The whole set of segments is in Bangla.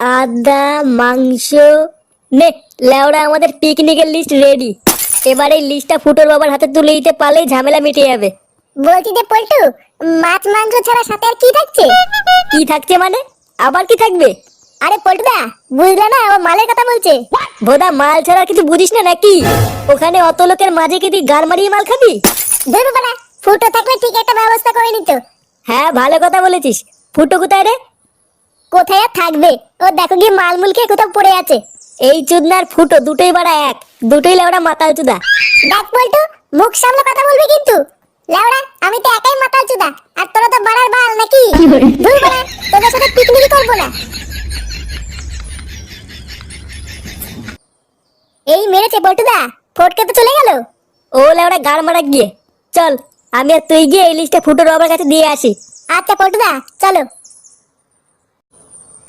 আদা মাংস নে লেওড়া আমাদের পিকনিকের লিস্ট রেডি এবার এই লিস্টটা ফুটোর বাবার হাতে তুলে দিতে পারলেই ঝামেলা মিটে যাবে। বলছি যে পল্টু মাছ মাংস ছাড়া সাথে আর কি থাকছে? কি থাকছে মানে? আবার কি থাকবে? আরে পল্টুদা বুঝলে না ও মালের কথা বলছে। বোধা মাল ছাড়া আর কিছু বুঝিস না নাকি? ওখানে অত লোকের মাঝে কি তুই গান মারিয়ে মাল খাবি? ধরবো বাড়া ফুটো থাকলে ঠিক একটা ব্যবস্থা করে নিত। হ্যাঁ ভালো কথা বলেছিস। ফুটো কোথায় রে? কোথায় আর থাকবে? ও দেখো গিয়ে মালমুল খেয়ে কোথাও পড়ে আছে। এই চুদনার ফুটো দুটোই বাড়া এক। দুটোই লেওড়া মাতাল চুদা। দেখ বলতো মুখ সামলে কথা বলবি কিন্তু। লেওড়া আমি তো একাই মাতাল চুদা। আর তোরা তো বাড়ার বাল নাকি? ধুর বাড়া তোদের সাথে পিকনিক করব না। এই মেরেছে বটুদা ফটকে তো চলে গেল। ও লেওড়া গার মারা গিয়ে। চল আমি আর তুই গিয়ে এই লিস্টটা ফুটো বাবার কাছে দিয়ে আসি। আচ্ছা পটুদা চলো।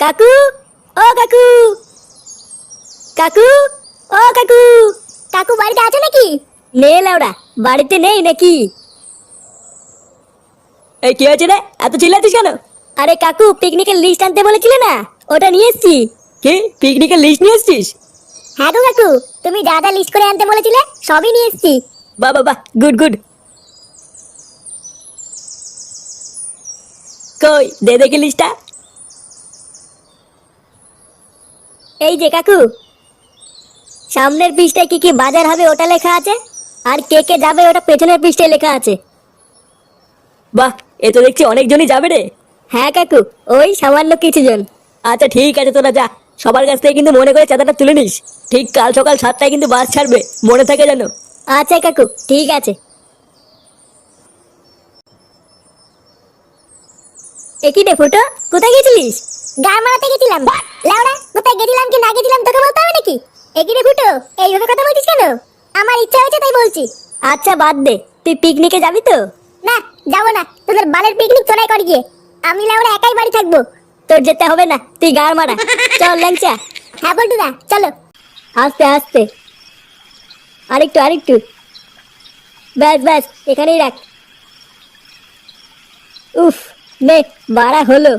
কাকু ও কাকু। কাকু ও কাকু। কাকু বাড়িতে আছো নাকি? নে লাউড়া বাড়িতে নেই নাকি? এই কি হয়েছে রে? এত চিল্লাচ্ছিস কেন? আরে কাকু পিকনিকের লিস্ট আনতে বলেছিলে না? ওটা নিয়ে এসেছি। কি? পিকনিকের লিস্ট নিয়ে এসছিস? হ্যাঁ গো কাকু তুমি যা যা লিস্ট করে আনতে বলেছিলে সবই নিয়ে এসেছি। বাহ বাহ বাহ গুড গুড কই দে দেখি লিস্টটা এই যে কাকু সামনের পৃষ্ঠায় কি কি বাজার হবে ওটা লেখা আছে? আর কে কে যাবে ওটা পেছনের পৃষ্ঠায় লেখা আছে। বাহ এ তো দেখছি অনেকজনই যাবে রে। হ্যাঁ কাকু ওই সামান্য কিছু জন আচ্ছা ঠিক আছে তোরা যা সবার কাছ থেকে কিন্তু মনে করে চাঁদাটা তুলে নিস। ঠিক কাল সকাল সাতটায় কিন্তু বাস ছাড়বে মনে থাকে যেন। আচ্ছা কাকু ঠিক আছে। একই রে ফুটো কোথায় গেছিলিস? গান মারাতে গেছিলাম। লাউড়া কোথায় গেছিলাম কি না গেছিলাম তোকে বলতে হবে নাকি? একই রে ফুটো এইভাবে কথা বলছিস কেন? আমার ইচ্ছা হয়েছে তাই বলছি। আচ্ছা বাদ দে। তুই পিকনিকে যাবি তো? না যাব না। তোদের বালের পিকনিক তোরাই কর গিয়ে। আমি লাউড়া একাই বাড়ি থাকব। তোর যেতে হবে না তুই গার মারা। চল ল্যাংচা। হ্যাঁ বলটুদা চলো। আস্তে আস্তে। আরেকটু আরেকটু। ব্যাস ব্যাস এখানেই রাখ। উফ। নে বাড়া হলো।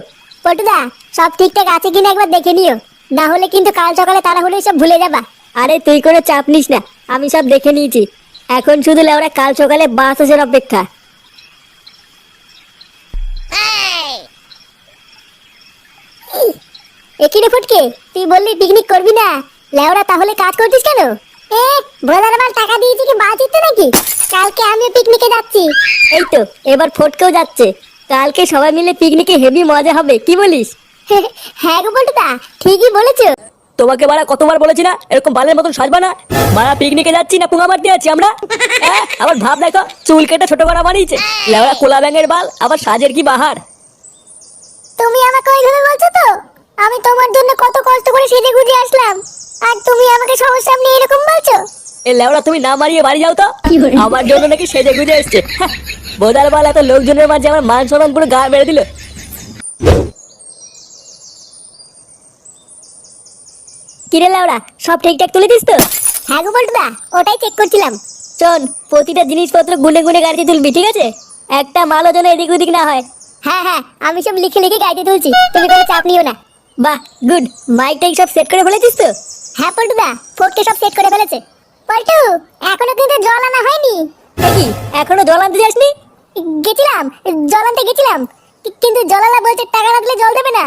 পটুদা সব ঠিকঠাক আছে কিনা একবার দেখে নিও। না হলে কিন্তু কাল সকালে তারা হলে সব ভুলে যাবা। আরে তুই কোনো চাপ নিস না আমি সব দেখে নিয়েছি। এখন শুধু লেওরা কাল সকালে বাস আসার অপেক্ষা। ফুটকে তুই বললি পিকনিক করবি না? লেওরা তাহলে কাজ করছিস কেন? এ ভোলার মাল টাকা দিয়েছি কি বাজ দিতে নাকি? কালকে আমিও পিকনিকে যাচ্ছি। এই তো এবার ফটকেও যাচ্ছে। কালকে সবাই মিলে পিকনিকে হেভি মজা হবে কি বলিস? হ্যাঁ গো বলটুদা ঠিকই বলেছ। তোমাকে বাড়া কতবার বলেছি না এরকম বালের মতন সাজবা না? মারা পিকনিকে যাচ্ছি না পুঙা মারতে যাচ্ছি আমরা? হ্যাঁ, আবার ভাব দেখো চুল কেটে ছোট করা বানিয়েছে। লেওড়া কোলা ব্যাঙের বাল আবার সাজের কি বাহার? তুমি আমাকে ওইভাবে বলছো তো? আমি তোমার জন্য কত কষ্ট করে সেজে গুজে আসলাম। আর তুমি আমাকে সবার সামনে এরকম বলছো? এ লেওড়া তুমি না মারিয়ে বাড়ি যাও তো। আমার জন্য নাকি সেজে গুজে এসছে। হ্যাঁ, বোধার বাল এত লোকজনের মাঝে আমার মান সম্মান পুরো গা মেরে দিল। কিরে লাউড়া সব ঠিকঠাক তুলে দিস তো? হ্যাঁ গো বলটুদা ওটাই চেক করছিলাম। শোন প্রতিটা জিনিসপত্র গুনে গুনে গাড়িতে তুলবি ঠিক আছে? একটা মালও যেন এদিক ওদিক না হয়। হ্যাঁ হ্যাঁ আমি সব লিখে লিখে গাড়িতে তুলছি তুমি কোনো চাপ নিও না। বাহ গুড মাইক টাইক সব সেট করে ফেলেছিস তো? হ্যাঁ পল্টুদা ফোর্টকে সব সেট করে ফেলেছে। পল্টু এখনও কিন্তু জল আনা হয়নি। কি এখনও জল আনতে যাসনি? গেছিলাম জল আনতে গেছিলাম। কিন্তু জলালা বলছে টাকা না দিলে জল দেবে না।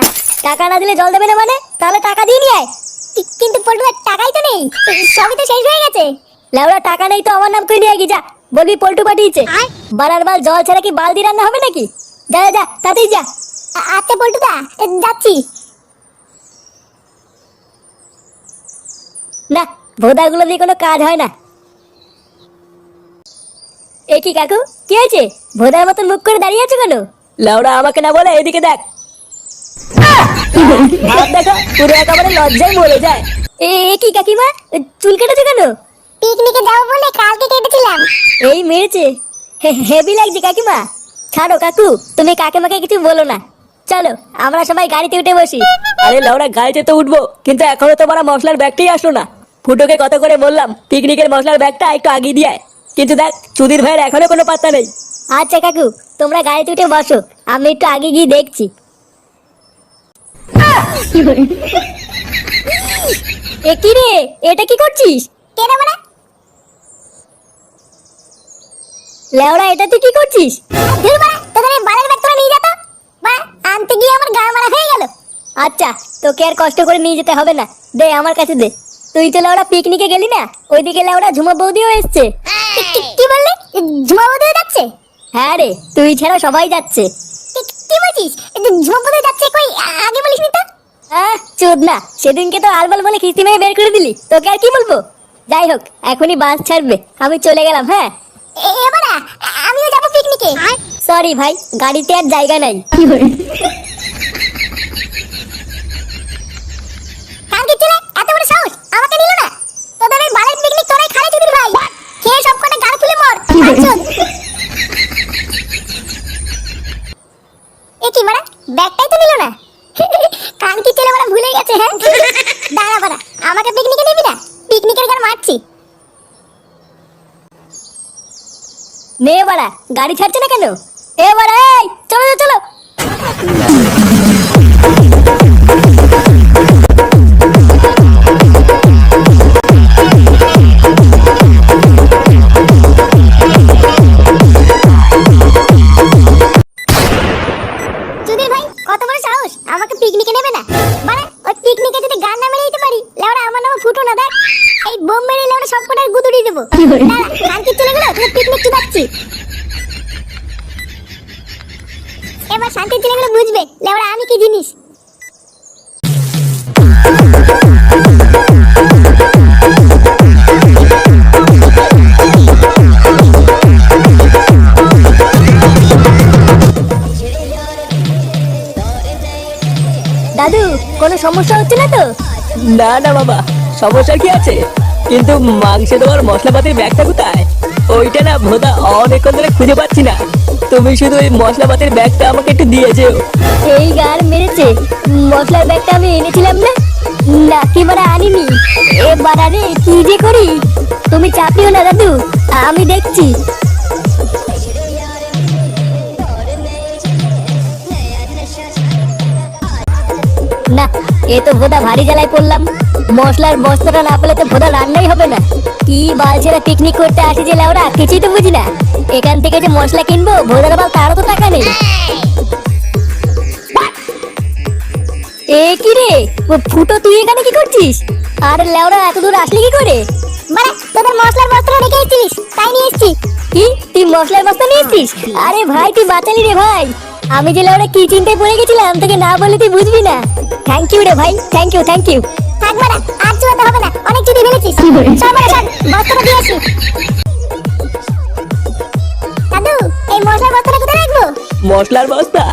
টাকা না দিলে জল দেবে না মানে? তাহলে টাকা দিয়ে নিয়ে আয়। কিন্তু পল্টুদার টাকাই তো নেই। সবই তো শেষ হয়ে গেছে। লেওড়া টাকা নেই তো আমার নাম করে নিয়ে গিয়ে যা। বলবি পল্টু পাঠিয়েছে। বারার বাল জল ছাড়া কি বালতি রান্না হবে নাকি? যা যা, তাতেই যা। আচ্ছা পল্টুদা যাচ্ছি। না ভোদাগুলো দিয়ে কোনো কাজ হয় না। এ কি কাকু? কি হয়েছে? ভোদার মতন মুখ করে দাঁড়িয়ে আছো কেন? লেওড়া আমাকে না বলে এদিকে দেখ। ভাব দেখো পুরো একেবারে লজ্জায় মরে যায়। এ এ কি কাকিমা? চুল কেটেছো কেন? পিকনিকে যাব বলে কালকে কেটেছিলাম। এই মেরেছে। হেভি লাগছে কাকিমা। ছাড়ো কাকু তুমি কাকিমাকে কিছু বলো না। চলো আমরা সবাই গাড়িতে উঠে বসি। আরে লাউরা গাড়িতে তো উঠবো কিন্তু এখনও তো মশলার ব্যাগটাই আসলো না। ফুটোকে কত করে বললাম পিকনিকের মশলার ব্যাগটা একটু আগিয়ে দিয়ে। কিন্তু দেখ চুদির ভাইয়ের এখনও কোনো পাত্তা নেই। আচ্ছা কাকু তোমরা গাড়িতে উঠে বসো আমি একটু আগে গিয়ে দেখছি। এ কি রে এটা কি করছিস? কেন বলে? লেওড়া এটা তুই কি করছিস? ধুর বাড়া তোদের এই বালের ব্যাগ তোরা নিয়ে যা তো। আনতে গিয়ে আমার গা মারা হয়ে গেল। আচ্ছা তোকে আর কষ্ট করে নিয়ে যেতে হবে না। দে আমার কাছে দে। তুই তো লেওড়া পিকনিকে গেলি না? ওইদিকে লেওড়া ঝুমা বৌদিও এসছে। কি- বললি? যাচ্ছে? হ্যাঁ রে তুই ছাড়া সবাই যাচ্ছে। কি- বলছিস? দিয়ে যাচ্ছে কই? আগে বলিস নি তো। আহ চোদ না সেদিনকে তো আলবাল বলে কিস্তি মেরে বের করে দিলি। তোকে আর কি বলব? যাই হোক এখনই বাস ছাড়বে। আমি চলে গেলাম হ্যাঁ? এ- এবার আমিও যাব পিকনিকে সরি ভাই গাড়িতে আর জায়গা নাই কালকে চলে এত বড় সাহস আমাকে দিল না তোদের এই বালের পিকনিক তোরাই খালে চুদির ভাই খেয়ে সব কটা গাড় ফুলে মর বাঞ্চোদ। এ কি মারা ব্যাগটাই তো নিল না কানকি ছেলে মারা ভুলে গেছে হ্যাঁ দাঁড়া বাড়া আমাকে পিকনিকে নিবি না পিকনিকের গান মারছি নে বাড়া গাড়ি ছাড়ছে না কেন? এ বাড়া এই চলো চলো, মানে ফুটো না দেখ। এই বোম মেরে গুদুড়ি দেবো। দাঁড়া দাদু কোনো সমস্যা হচ্ছে না তো? না না বাবা সমস্যা কি আছে? কিন্তু মাংসে দেওয়ার মশলাপাতির ব্যাগটা কোথায়? ওইটা না ভোদা অনেকক্ষণ ধরে খুঁজে পাচ্ছি না। তুমি শুধু ওই মশলাপাতির ব্যাগটা আমাকে একটু দিয়ে যেও। এই গার মেরেছে। মশলার ব্যাগটা আমি এনেছিলাম না? না কি মানে আনিনি। এ বাড়া রে কি যে করি? তুমি চাপিও না, দাদু। আমি দেখছি। না, এ তো ভোদা ভারী জ্বালায় পড়লাম। মশলার বস্তাটা না পেলে তো ভোদা রান্নাই হবে না। কি বালছেরা পিকনিক করতে আসি যে লাউরা কিছুই তো বুঝি না। এখান থেকে যে মশলা কিনবো, ভোদার বাল তারও তো টাকা নেই। এ কি রে? ও ফুটো তুই এখানে কি করছিস? আর লেওরা এত দূর আসলি কি করে? মানে তোদের মশলার বস্ত্র রেখে এসেছিলিস তাই নিয়ে এসেছি। কি? তুই মশলার বস্তা নিয়ে এসছিস? আরে ভাই তুই বাঁচালি রে ভাই। আমি যে লেওরা কি চিন্তায় পড়ে গেছিলাম তোকে না বলে তুই বুঝবি না। থ্যাংক ইউ রে ভাই থ্যাংক ইউ থ্যাংক ইউ থাক বাড়া আর চুয়াতে হবে না অনেক চুদি ফেলেছিস। সব বাড়া সব বস্ত্রটা দিয়ে আসি। দাদু এই মশলার বস্তাটা কোথায় রাখব? মশলার বস্তা?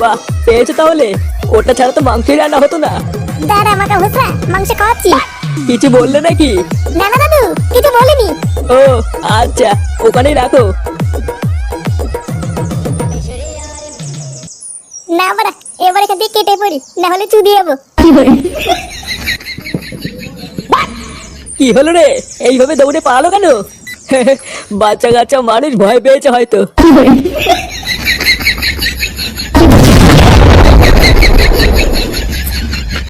বাহ পেয়েছ তাহলে। ওটা ছাড়া তো মাংসই রান্না হতো না। দাঁড়া আমাকে হুসরা মাংস খাওয়াচ্ছি। কিছু বললে নাকি? না না দাদু কিছু বলিনি। ও আচ্ছা ওখানেই রাখো। না বাড়া এবার এখান থেকে কেটে পড়ি না হলে চুদি যাব কি হলো রে? এইভাবে দৌড়ে পালালো কেন? বাচ্চা কাচ্চা মানুষ ভয় পেয়েছে হয়তো।